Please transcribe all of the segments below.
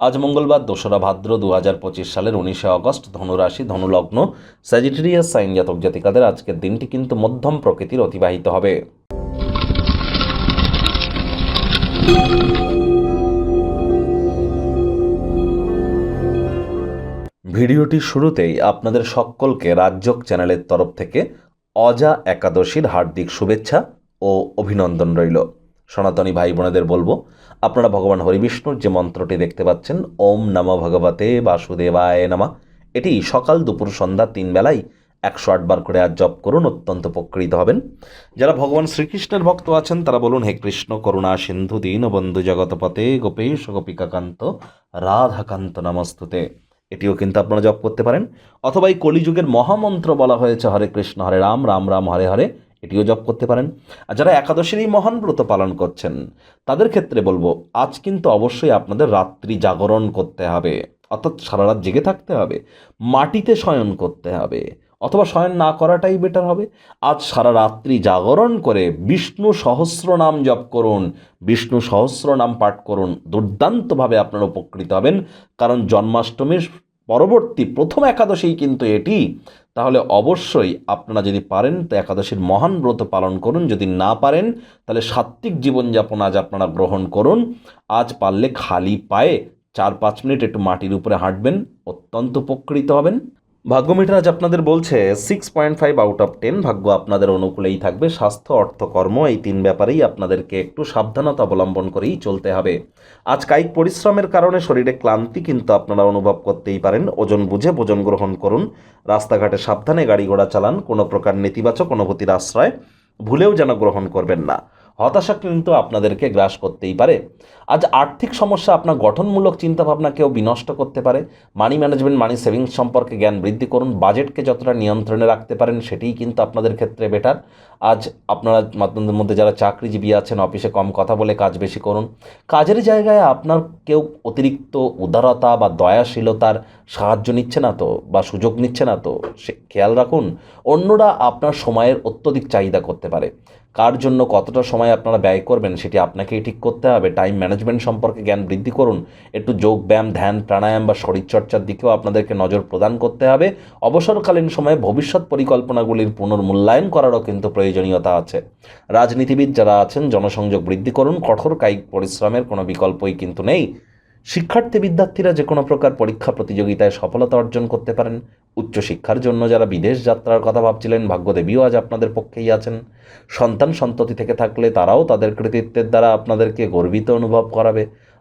আজ মঙ্গলবার দোসরা ভাদ্র দু পঁচিশ সালের উনিশে অগস্ট ধনুরাশি ধনুলগ্ন স্যাজিটেরিয়াস সাইন জাতক জাতিকাদের আজকের দিনটি কিন্তু মধ্যম প্রকৃতির অতিবাহিত হবে। ভিডিওটির শুরুতেই আপনাদের সকলকে রাজ্যক চ্যানেলের তরফ থেকে অজা একাদশীর হার্দিক শুভেচ্ছা ও অভিনন্দন রইল। সনাতনী ভাই বোনেদের বলব, আপনারা ভগবান হরিবিষ্ণুর যে মন্ত্রটি দেখতে পাচ্ছেন, ওম নম ভগবতে বাসুদেবায় নামা। এটি সকাল দুপুর সন্ধ্যা তিন বেলায় একশো আটবার করে আজ জপ করুন, অত্যন্ত উপকৃত হবেন। যারা ভগবান শ্রীকৃষ্ণের ভক্ত আছেন, তারা বলুন, হে কৃষ্ণ, করুণা, সিন্ধু, দীন, বন্ধু জগতপতে গোপেশ, গোপিকাকান্ত, রাধাকান্ত, নমস্তুতে। এটিও কিন্তু আপনারা জপ করতে পারেন। অথবা এই কলিযুগের মহামন্ত্র বলা হয়েছে, হরে কৃষ্ণ, হরে রাম রাম রাম, হরে হরে। এটিও জপ করতে পারেন। আর যারা একাদশীর এই মহান ব্রত পালন করছেন, তাদের ক্ষেত্রে বলব, আজ কিন্তু অবশ্যই আপনাদের রাত্রি জাগরণ করতে হবে। অর্থাৎ সারা রাত জেগে থাকতে হবে, মাটিতে শয়ন করতে হবে, অথবা শয়ন না করাটাই বেটার হবে। আজ সারা রাত্রি জাগরণ করে বিষ্ণু সহস্র নাম জপ করুন, বিষ্ণু সহস্র নাম পাঠ করুন, দুর্দান্তভাবে আপনারা উপকৃত হবেন। কারণ জন্মাষ্টমীর পরবর্তী প্রথম একাদশী কিন্তু এটি। তাহলে অবশ্যই আপনারা যদি পারেন, তো একাদশীর মহান ব্রত পালন করুন। যদি না পারেন, তাহলে সাত্ত্বিক জীবনযাপন আজ আপনারা গ্রহণ করুন। আজ পারলে খালি পায়ে চার পাঁচ মিনিট একটু মাটির উপরে হাঁটবেন, অত্যন্ত উপকৃত হবেন। ভাগ্যমিটার আজ আপনাদের বলছে six point five out of ten ভাগ্য আপনাদের অনুকূলেই থাকবে, স্বাস্থ্য অর্থ কর্ম এই তিন ব্যাপারেই আপনাদেরকে একটু সাবধানতা অবলম্বন করেই চলতে হবে। আজ কায়িক পরিশ্রমের কারণে শরীরে ক্লান্তি কিন্তু আপনারা অনুভব করতেই পারেন, ওজন বুঝে ভোজন গ্রহণ করুন, রাস্তাঘাটে সাবধানে গাড়ি ঘোড়া চালান, কোনো প্রকার নেতিবাচক অনুভূতির আশ্রয় ভুলেও যেন গ্রহণ করবেন না। হতাশা কিন্তু আপনাদেরকে গ্রাস করতেই পারে। আজ আর্থিক সমস্যা আপনার গঠনমূলক চিন্তাভাবনাকেও বিনষ্ট করতে পারে। মানি ম্যানেজমেন্ট, মানি সেভিংস সম্পর্কে জ্ঞান বৃদ্ধি করুন। বাজেটকে যতটা নিয়ন্ত্রণে রাখতে পারেন, সেটিই কিন্তু আপনাদের ক্ষেত্রে বেটার আজ আপনারা আপনাদের মধ্যে যারা চাকরিজীবী আছেন, অফিসে কম কথা বলে কাজ বেশি করুন। কাজের জায়গায় আপনার কেউ অতিরিক্ত উদারতা বা দয়াশীলতার সাহায্য নিচ্ছে না তো বা সুযোগ নিচ্ছে না তো, সে খেয়াল রাখুন। অন্যরা আপনার সময়ের অত্যধিক চাহিদা করতে পারে। কার জন্য কতটা সময় আপনারা ব্যয় করবেন সেটি আপনাকেই ঠিক করতে হবে। টাইম ম্যানেজমেন্ট সম্পর্কে জ্ঞান বৃদ্ধি করুন। একটু যোগ ব্যায়াম, ধ্যান, প্রাণায়াম বা শরীরচর্চার দিকেও আপনাদেরকে নজর প্রদান করতে হবে। অবসরকালীন সময়ে ভবিষ্যৎ পরিকল্পনাগুলির পুনর্মূল্যায়ন করারও কিন্তু প্রয়োজনীয়তা আছে। রাজনীতিবিদ যারা আছেন, জনসংযোগ বৃদ্ধি করুন। কঠোর কায়িক পরিশ্রমের কোনো বিকল্পই কিন্তু নেই। শিক্ষার্থী বিদ্যার্থীরা যে কোনো প্রকার পরীক্ষা প্রতিযোগিতায় সফলতা অর্জন করতে পারেন। উচ্চশিক্ষার জন্য যারা বিদেশ যাত্রার কথা ভাবছিলেন, ভাগ্যদেবীও আজ আপনাদের পক্ষেই আছেন। সন্তান সন্ততি থেকে থাকলে তারাও তাদের কৃতিত্বের দ্বারা আপনাদেরকে গর্বিত অনুভব করাবে।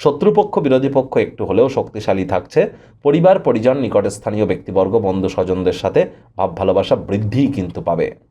শত্রুপক্ষ, বিরোধী পক্ষ একটু হলেও শক্তিশালী থাকছে। পরিবার, পরিজন, নিকটস্থানীয় ব্যক্তিবর্গ বন্ধু স্বজনদের সাথে ভাব ভালোবাসা বৃদ্ধিই কিন্তু পাবে।